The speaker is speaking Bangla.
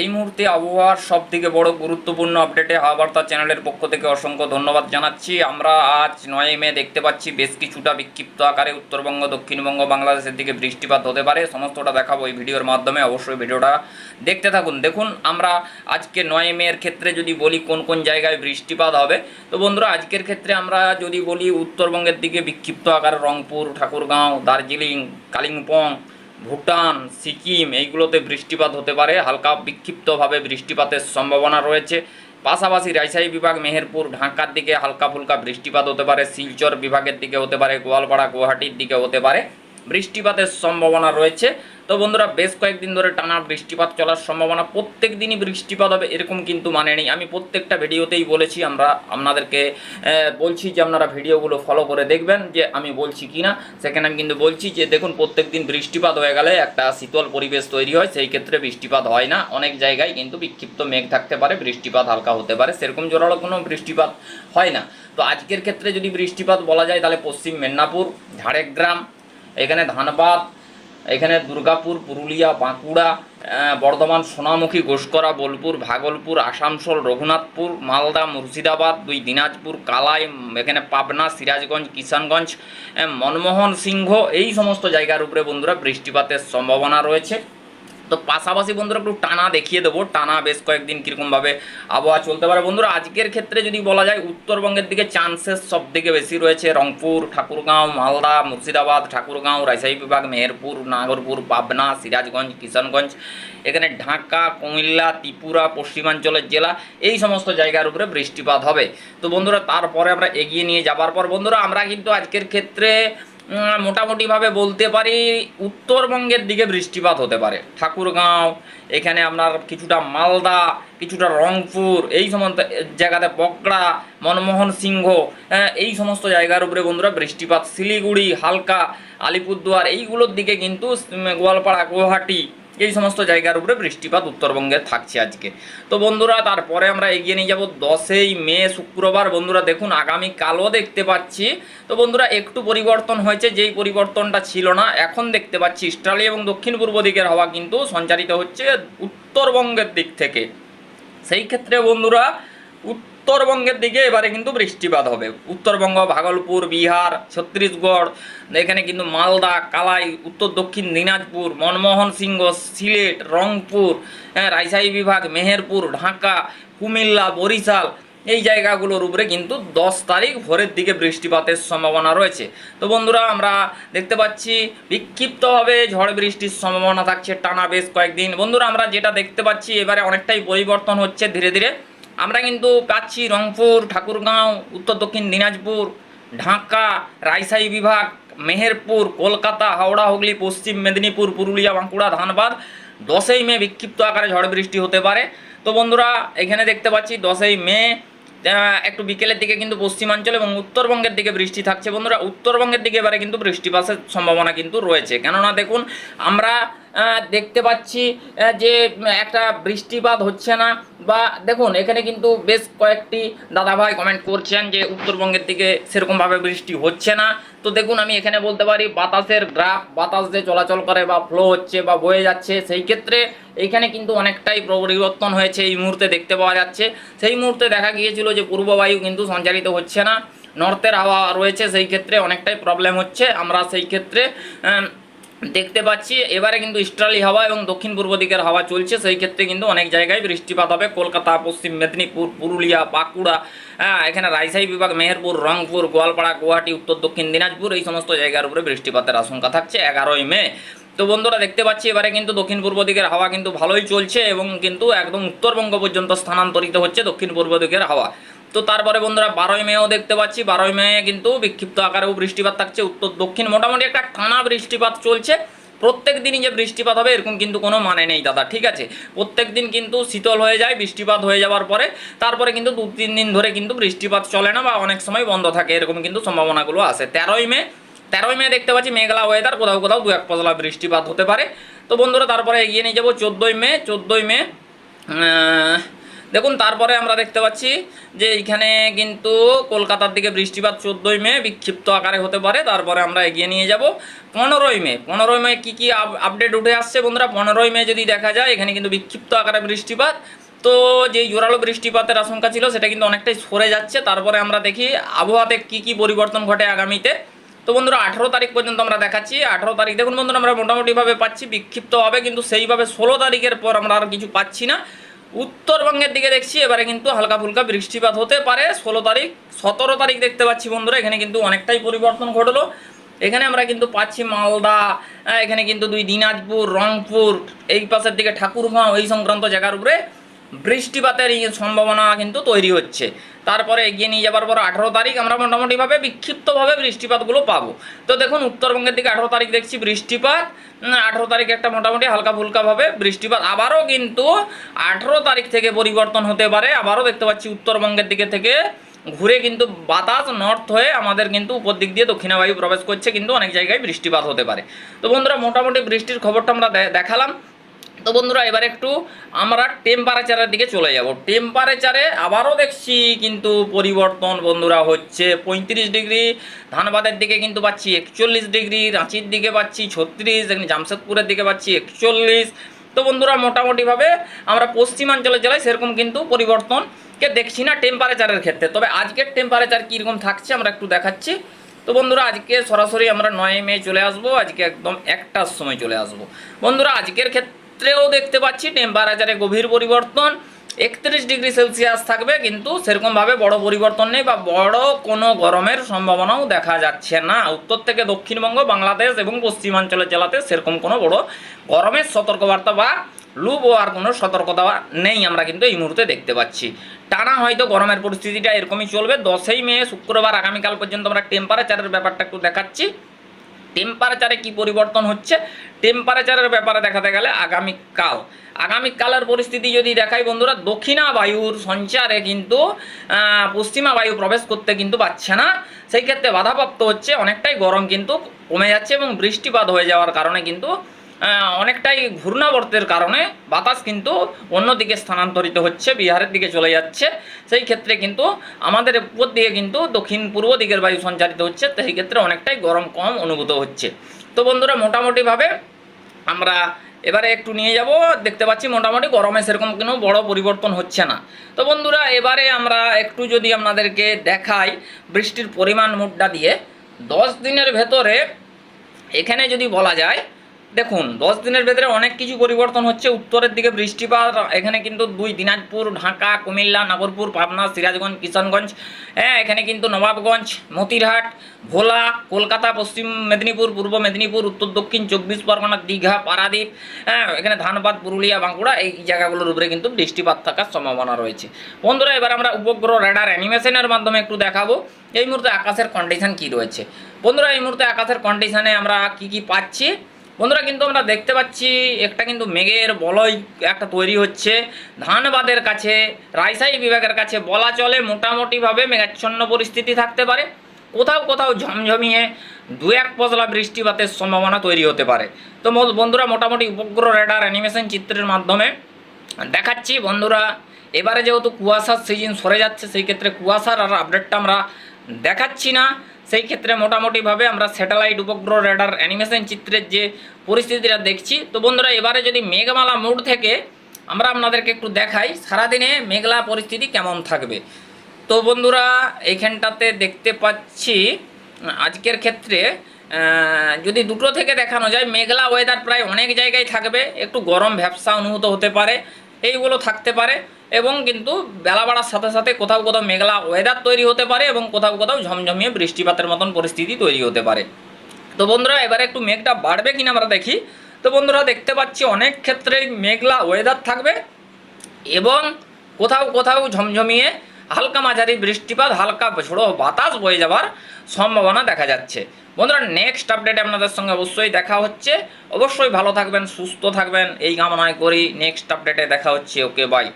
এই মুহূর্তে আবহাওয়ার সব থেকে বড় গুরুত্বপূর্ণ আপডেটে হাওয়াবার্তা চ্যানেলের পক্ষ থেকে অসংখ্য ধন্যবাদ জানাচ্ছি। আমরা আজ নয় মে দেখতে পাচ্ছি বেশ কিছুটা বিক্ষিপ্ত আকারে উত্তরবঙ্গ, দক্ষিণবঙ্গ, বাংলাদেশের দিকে বৃষ্টিপাত হতে পারে। সমস্তটা দেখাবো এই ভিডিওর মাধ্যমে। অবশ্যই ভিডিওটা দেখতে থাকুন। দেখুন, আমরা আজকে নয় মে এর ক্ষেত্রে যদি বলি কোন কোন জায়গায় বৃষ্টিপাত হবে, তো বন্ধুরা আজকের ক্ষেত্রে আমরা যদি বলি উত্তরবঙ্গের দিকে বিক্ষিপ্ত আকারে রংপুর, ঠাকুরগাঁও, দার্জিলিং, কালিম্পং ভুটান, সিকিম, এইগুলোতে বৃষ্টিপাত হতে পারে। হালকা বিক্ষিপ্তভাবে বৃষ্টিপাতের সম্ভাবনা রয়েছে। পাশাপাশি রাজশাহী বিভাগ, মেহেরপুর, ঢাকার দিকে হালকা ফুলকা বৃষ্টিপাত হতে পারে। শিলচর বিভাগের দিকে হতে পারে। গোয়ালপাড়া, গুয়াহাটির দিকে হতে পারে। বৃষ্টিপাতের সম্ভাবনা রয়েছে। তো বন্ধুরা, বেশ কয়েকদিন ধরে টানা বৃষ্টিপাত চলার সম্ভাবনা প্রত্যেক দিনই বৃষ্টিপাত হবে এরকম কিন্তু মানে নেই। আমি প্রত্যেকটা ভিডিওতেই বলেছি, আমরা আপনাদেরকে বলছি যে আপনারা ভিডিওগুলো ফলো করে দেখবেন যে আমি বলছি কি না সেখানে আমি কিন্তু বলছি যে দেখুন প্রত্যেক দিন বৃষ্টিপাত হয়ে গেলে একটা শীতল পরিবেশ তৈরি হয়, সেই ক্ষেত্রে বৃষ্টিপাত হয় না। অনেক জায়গায় কিন্তু বিক্ষিপ্ত মেঘ থাকতে পারে, বৃষ্টিপাত হালকা হতে পারে, সেরকম জোরালো কোনো বৃষ্টিপাত হয় না। তো আজকের ক্ষেত্রে যদি বৃষ্টিপাত বলা যায়, তাহলে পশ্চিম মেদিনীপুর, ঝাড়গ্রাম এখানে ধানবাদ, এখানে দুর্গাপুর, পুরুলিয়া, বাঁকুড়া বর্ধমান, সোনামুখী, ঘোষকরা, বোলপুর, ভাগলপুর, আসানসোল, রঘুনাথপুর, মালদা, মুর্শিদাবাদ, দুই দিনাজপুর, কালাই, এখানে পাবনা, সিরাজগঞ্জ, কিষানগঞ্জ মনমোহন সিংহ, এই সমস্ত জায়গার উপরে বন্ধুরা বৃষ্টিপাতের সম্ভাবনা রয়েছে। তো পাশাপাশি বন্ধুরা একটু টানা দেখিয়ে দেবো। টানা বেশ কয়েকদিন কীরকমভাবে আবহাওয়া চলতে পারে। বন্ধুরা, আজকের ক্ষেত্রে যদি বলা যায়, উত্তরবঙ্গের দিকে চান্সেস সব থেকে বেশি রয়েছে। রংপুর, ঠাকুরগাঁও, মালদা, মুর্শিদাবাদ, ঠাকুরগাঁও, রাজশাহী বিভাগ, মেহেরপুর, নাগরপুর, পাবনা, সিরাজগঞ্জ কিষানগঞ্জ এখানে ঢাকা, কুমিল্লা, ত্রিপুরা, পশ্চিমাঞ্চলের জেলা, এই সমস্ত জায়গার উপরে বৃষ্টিপাত হবে। তো বন্ধুরা, তারপরে আমরা এগিয়ে নিয়ে যাবার পর বন্ধুরা, আমরা কিন্তু আজকের ক্ষেত্রে মোটামুটিভাবে বলতে পারি উত্তরবঙ্গের দিকে বৃষ্টিপাত হতে পারে। ঠাকুরগাঁও এখানে আপনার কিছুটা মালদা কিছুটা রংপুর এই সমস্ত জায়গাতে বকড়া মনমোহন সিংহ হ্যাঁ, এই সমস্ত জায়গার উপরে বন্ধুরা বৃষ্টিপাত। শিলিগুড়ি হালকা আলিপুরদুয়ার এইগুলোর দিকে কিন্তু গোয়ালপাড়া গুয়াহাটি এই সমস্ত জায়গার উপরে বৃষ্টিপাত উত্তরবঙ্গে থাকছে আজকে। তো বন্ধুরা, তারপরে আমরা এগিয়ে নিয়ে যাব দশই মে, শুক্রবার। বন্ধুরা, দেখুন আগামী কালও দেখতে পাচ্ছি। তো বন্ধুরা, একটু পরিবর্তন হয়েছে, যেই পরিবর্তনটা ছিল না, এখন দেখতে পাচ্ছি ইস্টালি এবং দক্ষিণ পূর্ব দিকের হাওয়া কিন্তু সঞ্চারিত হচ্ছে উত্তরবঙ্গের দিক থেকে। সেই ক্ষেত্রে বন্ধুরা উত্তরবঙ্গের দিকে এবারে কিন্তু বৃষ্টিপাত হবে। উত্তরবঙ্গ ভাগলপুর বিহার ছত্তিশগড় এখানে কিন্তু মালদা কালাই উত্তর দক্ষিণ দিনাজপুর মনমোহন সিংহ সিলেট রংপুর হ্যাঁ, রাজশাহী বিভাগ মেহেরপুর ঢাকা কুমিল্লা বরিশাল এই জায়গাগুলোর উপরে কিন্তু দশ তারিখ ভোরের দিকে বৃষ্টিপাতের সম্ভাবনা রয়েছে। তো বন্ধুরা আমরা দেখতে পাচ্ছি বিক্ষিপ্তভাবে ঝড় বৃষ্টির সম্ভাবনা থাকছে টানা বেশ কয়েকদিন। বন্ধুরা আমরা যেটা দেখতে পাচ্ছি এবারে অনেকটাই পরিবর্তন হচ্ছে ধীরে ধীরে। আমরা কিন্তু পাচ্ছি রংপুর, ঠাকুরগাঁও, উত্তর দক্ষিণ দিনাজপুর, ঢাকা, রাজশাহী বিভাগ, মেহেরপুর, কলকাতা, হাওড়া, হুগলি, পশ্চিম মেদিনীপুর, পুরুলিয়া, বাঁকুড়া, ধানবাদ। দশই মে বিক্ষিপ্ত আকারে ঝড় বৃষ্টি হতে পারে। তো বন্ধুরা, এখানে দেখতে পাচ্ছি দশই মে একটু বিকেলের দিকে কিন্তু পশ্চিমাঞ্চল এবং উত্তরবঙ্গের দিকে বৃষ্টি থাকছে। বন্ধুরা, উত্তরবঙ্গের দিকে এবারে কিন্তু বৃষ্টিপাতের সম্ভাবনা কিন্তু রয়েছে। কেননা দেখুন, আমরা দেখতে পাচ্ছি যে একটা বৃষ্টিপাত হচ্ছে না। বা দেখুন, এখানে কিন্তু বেশ কয়েকটি দাদাভাই কমেন্ট করছেন যে, উত্তরবঙ্গের দিকে সেরকমভাবে বৃষ্টি হচ্ছে না। তো দেখুন, আমি এখানে বলতে পারি, বাতাসের গ্রাফ, বাতাস যে চলাচল করে বা ফ্লো হচ্ছে বা বয়ে যাচ্ছে, সেই ক্ষেত্রে এইখানে কিন্তু অনেকটাই পরিবর্তন হয়েছে, এই মুহূর্তে দেখতে পাওয়া যাচ্ছে। সেই মুহূর্তে দেখা গিয়েছিল যে, পূর্ব বায়ু কিন্তু সঞ্চারিত হচ্ছে না। নর্থের হাওয়া রয়েছে, সেই ক্ষেত্রে অনেকটাই প্রবলেম হচ্ছে। আমরা সেই ক্ষেত্রে দেখতে পাচ্ছি, এবারে কিন্তু ইস্টার্লি হাওয়া এবং দক্ষিণ পূর্ব দিকের হাওয়া চলছে। সেই ক্ষেত্রে কিন্তু অনেক জায়গায় বৃষ্টিপাত হবে। কলকাতা, পশ্চিম মেদিনীপুর, পুরুলিয়া, বাঁকুড়া হ্যাঁ এখানে রাজশাহী বিভাগ, মেহেরপুর, রংপুর, গোয়ালপাড়া, গুয়াহাটি, উত্তর দক্ষিণ দিনাজপুর, এই সমস্ত জায়গার উপরে বৃষ্টিপাতের আশঙ্কা থাকছে এগারোই মে। তো বন্ধুরা, দেখতে পাচ্ছি এবারে কিন্তু দক্ষিণ পূর্ব দিকের হাওয়া কিন্তু ভালোই চলছে এবং কিন্তু একদম উত্তরবঙ্গ পর্যন্ত স্থানান্তরিত হচ্ছে দক্ষিণ পূর্ব দিকের হাওয়া। তো তারপরে বন্ধুরা বারোই মেও দেখতে পাচ্ছি, বারোই মেয়ে কিন্তু বিক্ষিপ্ত আকারেও বৃষ্টিপাত থাকছে, উত্তর, দক্ষিণ, মোটামুটি একটা টানা বৃষ্টিপাত চলছে। প্রত্যেক দিনই যে বৃষ্টিপাত হবে, এরকম কিন্তু কোনো মানে নেই দাদা, ঠিক আছে? প্রত্যেক দিন কিন্তু শীতল হয়ে যায়, বৃষ্টিপাত হয়ে যাওয়ার পরে, তারপরে কিন্তু দু, তিন দিন ধরে কিন্তু বৃষ্টিপাত চলে না বা অনেক সময় বন্ধ থাকে, এরকম কিন্তু সম্ভাবনাগুলো আসে তেরোই মে তেরোই মে দেখতে পাচ্ছি মেঘলা ওয়েদার কোথাও কোথাও দু এক পতলা বৃষ্টিপাত হতে পারে। তো বন্ধুরা তারপরে এগিয়ে নিয়ে যাব চোদ্দোই মে চোদ্দোই মে দেখুন, তারপরে আমরা দেখতে পাচ্ছি যে এইখানে কিন্তু কলকাতার দিকে বৃষ্টিপাত চোদ্দোই মে বিক্ষিপ্ত আকারে হতে পারে। তারপরে আমরা এগিয়ে নিয়ে যাব পনেরোই মে। পনেরোই মে কী কী আপডেট উঠে আসছে বন্ধুরা? পনেরোই মে যদি দেখা যায়, এখানে কিন্তু বিক্ষিপ্ত আকারে বৃষ্টিপাত। তো যেই জোরালো বৃষ্টিপাতের আশঙ্কা ছিল, সেটা কিন্তু অনেকটাই সরে যাচ্ছে। তারপরে আমরা দেখি আবহাওয়াতে কী কী পরিবর্তন ঘটে আগামীতে। তো বন্ধুরা, আঠেরো তারিখ পর্যন্ত আমরা দেখাচ্ছি। আঠেরো তারিখ, দেখুন বন্ধুরা, আমরা মোটামুটিভাবে পাচ্ছি। বিক্ষিপ্ত হবে কিন্তু সেইভাবে ষোলো তারিখের পর আমরা আর কিছু পাচ্ছি না। উত্তরবঙ্গের দিকে দেখছি, এবারে কিন্তু হালকা ফুলকা বৃষ্টিপাত হতে পারে। ষোলো তারিখ, সতেরো তারিখ দেখতে পাচ্ছি বন্ধুরা, এখানে কিন্তু অনেকটাই পরিবর্তন ঘটলো। এখানে আমরা কিন্তু পাচ্ছি মালদা এখানে কিন্তু দুই দিনাজপুর, রংপুর, এই পাশের দিকে ঠাকুরগাঁও, এই সংক্রান্ত জায়গার উপরে বৃষ্টিপাতের সম্ভাবনা কিন্তু তৈরি হচ্ছে। তারপরে এগিয়ে নিয়ে যাবার পর আঠেরো তারিখ আমরা মোটামুটিভাবে বিক্ষিপ্তভাবে বৃষ্টিপাতগুলো পাবো। তো দেখুন, উত্তরবঙ্গের দিকে আঠেরো তারিখ দেখছি বৃষ্টিপাত আঠেরো তারিখ একটা মোটামুটি হালকা ফুলকাভাবে বৃষ্টিপাত। আবারও কিন্তু আঠেরো তারিখ থেকে পরিবর্তন হতে পারে। আবারও দেখতে পাচ্ছি উত্তরবঙ্গের দিকে থেকে ঘুরে কিন্তু বাতাস নর্থ হয়ে আমাদের কিন্তু উপর দিক দিয়ে দক্ষিণা বায়ু প্রবেশ করছে, কিন্তু অনেক জায়গায় বৃষ্টিপাত হতে পারে। তো বন্ধুরা, মোটামুটি বৃষ্টির খবরটা আমরা দেখালাম। তো বন্ধুরা, এবার একটু আমরা টেম্পারেচারের দিকে চলে যাব। টেম্পারেচারে আবারও দেখছি কিন্তু পরিবর্তন বন্ধুরা হচ্ছে পঁয়ত্রিশ ডিগ্রি, ধানবাদের দিকে কিন্তু পাচ্ছি একচল্লিশ ডিগ্রি, রাঁচির দিকে পাচ্ছি ছত্রিশ জামশেদপুরের দিকে পাচ্ছি একচল্লিশ। তো বন্ধুরা, মোটামুটিভাবে আমরা পশ্চিমাঞ্চলের জেলায় সেরকম কিন্তু পরিবর্তনকে দেখছি না টেম্পারেচারের ক্ষেত্রে। তবে আজকের টেম্পারেচার কীরকম থাকছে আমরা একটু দেখাচ্ছি। তো বন্ধুরা, আজকে সরাসরি আমরা নয় মে চলে আসব, আজকে একদম একটার সময় চলে আসব। বন্ধুরা, আজকের ক্ষেত্রেও দেখতে পাচ্ছি টেম্পারেচারে গভীর পরিবর্তন, একত্রিশ ডিগ্রি সেলসিয়াস থাকবে, কিন্তু সেরকমভাবে বড় পরিবর্তন নেই বা বড় কোনো গরমের সম্ভাবনাও দেখা যাচ্ছে না। উত্তর থেকে দক্ষিণবঙ্গ, বাংলাদেশ এবং পশ্চিমাঞ্চলের জেলাতে সেরকম কোনো বড় গরমের সতর্কবার্তা বা লু আর কোনো সতর্কতা নেই আমরা কিন্তু এই মুহূর্তে দেখতে পাচ্ছি। টানা হয়তো গরমের পরিস্থিতিটা এরকমই চলবে। দশই মে, শুক্রবার আগামীকাল পর্যন্ত আমরা টেম্পারেচারের ব্যাপারটা একটু দেখাচ্ছি। টেম্পারেচারে কি পরিবর্তন হচ্ছে? টেম্পারেচারের ব্যাপারে দেখাতে গেলে আগামীকাল। আগামীকালের পরিস্থিতি যদি দেখাই বন্ধুরা, দক্ষিণা বায়ুর সঞ্চারে কিন্তু পশ্চিমা বায়ু প্রবেশ করতে কিন্তু পাচ্ছে না। সেই ক্ষেত্রে বাধাপ্রাপ্ত হচ্ছে, অনেকটাই গরম কিন্তু কমে যাচ্ছে এবং বৃষ্টিপাত হয়ে যাওয়ার কারণে কিন্তু অনেকটাই ঘূর্ণাবর্তের কারণে বাতাস কিন্তু অন্যদিকে স্থানান্তরিত হচ্ছে, বিহারের দিকে চলে যাচ্ছে। সেই ক্ষেত্রে কিন্তু আমাদের উপর দিকে কিন্তু দক্ষিণ পূর্ব দিকের বায়ু সঞ্চারিত হচ্ছে, সেই ক্ষেত্রে অনেকটাই গরম কম অনুভূত হচ্ছে। তো বন্ধুরা, মোটামুটিভাবে আমরা এবারে একটু নিয়ে যাব। দেখতে পাচ্ছি মোটামুটি গরমে সেরকম কোনো বড় পরিবর্তন হচ্ছে না। তো বন্ধুরা, এবারে আমরা একটু যদি আপনাদেরকে দেখাই বৃষ্টির পরিমাণ মুডটা দিয়ে। দশ দিনের ভেতরে এখানে যদি বলা যায় দেখুন, দশ দিনের ভেতরে অনেক কিছু পরিবর্তন হচ্ছে। উত্তরের দিকে বৃষ্টিপাত, এখানে কিন্তু দুই দিনাজপুর, ঢাকা, কুমিল্লা, নাগরপুর, পাবনা, সিরাজগঞ্জ, কিষানগঞ্জ হ্যাঁ এখানে কিন্তু নবাবগঞ্জ, মতিরহাট, ভোলা, কলকাতা, পশ্চিম মেদিনীপুর, পূর্ব মেদিনীপুর, উত্তর দক্ষিণ চব্বিশ পরগনা, দীঘা, পারাদ্বীপ হ্যাঁ এখানে ধানবাদ, পুরুলিয়া, বাঁকুড়া, এই জায়গাগুলোর উপরে কিন্তু বৃষ্টিপাত থাকার সম্ভাবনা রয়েছে। বন্ধুরা, এবার আমরা উপগ্রহ রেডার অ্যানিমেশনের মাধ্যমে একটু দেখাবো এই মুহূর্তে আকাশের কন্ডিশন কি রয়েছে। বন্ধুরা, এই মুহূর্তে আকাশের কন্ডিশনে আমরা কি কি পাচ্ছি? বন্ধুরা কিন্তু আমরা দেখতে পাচ্ছি, একটা কিন্তু মেঘের বলয় একটা তৈরি হচ্ছে। ধানবাদের কাছে, রাইসাই বিভাগের কাছে বলা চলে মোটামুটিভাবে মেঘাচ্ছন্ন পরিস্থিতি থাকতে পারে। কোথাও কোথাও ঝমঝমিয়ে দু এক পজলা বৃষ্টিপাতের সম্ভাবনা তৈরি হতে পারে। তো বন্ধুরা মোটামুটি উপগ্রহ রেডার অ্যানিমেশন চিত্রের মাধ্যমে দেখাচ্ছি। বন্ধুরা, এবারে যেহেতু কুয়াশার সিজন সরে যাচ্ছে, সেই ক্ষেত্রে কুয়াশার আর আপডেটটা আমরা দেখাচ্ছি না। সেই ক্ষেত্রে মোটামুটিভাবে আমরা স্যাটেলাইট উপগ্রহ রেডার অ্যানিমেশন চিত্রের যে পরিস্থিতিটা দেখছি। তো বন্ধুরা, এবারে যদি মেঘমালা মোড থেকে আমরা আপনাদেরকে একটু দেখাই, সারাদিনে মেঘলা পরিস্থিতি কেমন থাকবে? তো বন্ধুরা এইখানটাতে দেখতে পাচ্ছি, আজকের ক্ষেত্রে যদি দুটো থেকে দেখানো যায়, মেঘলা ওয়েদার প্রায় অনেক জায়গায় থাকবে। একটু গরম, ভ্যাবসা অনুভূত হতে পারে, এইগুলো থাকতে পারে। এবং কিন্তু বেলা বাড়ার সাথে সাথে কোথাও কোথাও মেঘলা ওয়েদার তৈরি হতে পারে এবং কোথাও কোথাও ঝমঝমিয়ে বৃষ্টিপাতের মতন পরিস্থিতি তৈরি হতে পারে। তো বন্ধুরা, এবারে একটু মেঘটা বাড়বে কিনা আমরা দেখি। তো বন্ধুরা, দেখতে পাচ্ছি অনেক ক্ষেত্রেই মেঘলা ওয়েদার থাকবে এবং কোথাও কোথাও ঝমঝমিয়ে হালকা মাঝারি বৃষ্টিপাত, হালকা ঝোড়ো বাতাস বয়ে যাওয়ার সম্ভাবনা দেখা যাচ্ছে। বন্ধুরা নেক্সট আপডেটে আপনাদের সঙ্গে অবশ্যই দেখা হচ্ছে। অবশ্যই ভালো থাকবেন, সুস্থ থাকবেন, এই কামনায় করি। নেক্সট আপডেটে দেখা হচ্ছে। Okay bye